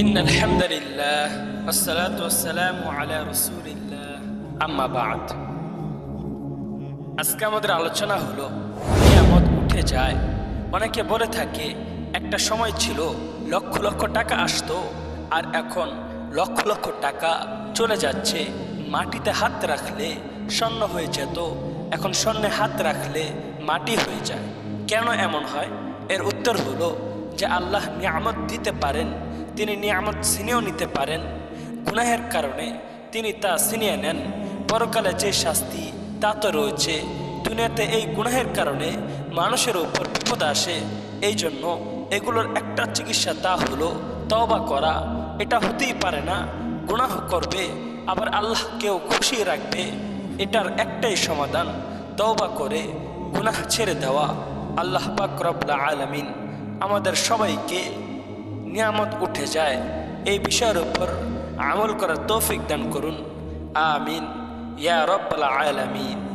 إن الحمد لله والصلاة والسلام على رسول الله أما بعد আজকে আমাদের আলোচনা হলো নিয়ামত উঠে যায় অনেকে বলে থাকে একটা সময় ছিল লক্ষ লক্ষ টাকা আসতো আর এখন লক্ষ লক্ষ টাকা চলে যাচ্ছে মাটিতে হাত রাখলে স্বর্ণ হয়ে যেত এখন স্বর্ণে হাত রাখলে মাটি হয়ে যায় কেন এমন হয় এর উত্তর হলো যে আল্লাহ নিয়ামত দিতে পারেন তিনি নিয়ামত ছিনিয়েও নিতে পারেন। গুনাহের কারণে তিনি তা ছিনিয়ে নেন। পরকালে যে শাস্তি, তা তো রয়েছে। দুনিয়াতে এই গুনাহের কারণে মানুষের উপর বিপদ আসে। এই জন্য এগুলোর একটা চিকিৎসা তা হলো তওবা করা। এটা হতেই পারে না, গুনাহ করবে, আবার আল্লাহকেও খুশি রাখবে। এটার একটাই সমাধান, তওবা করে গুনাহ ছেড়ে দেওয়া। আল্লাহ পাক রব্লা আলামিন আমাদের সবাইকে নিয়ামত উঠে যায়। এই বিষয়ের উপর আমল করার তৌফিক দান করুন। আমিন। ইয়া রব্বাল আলামিন।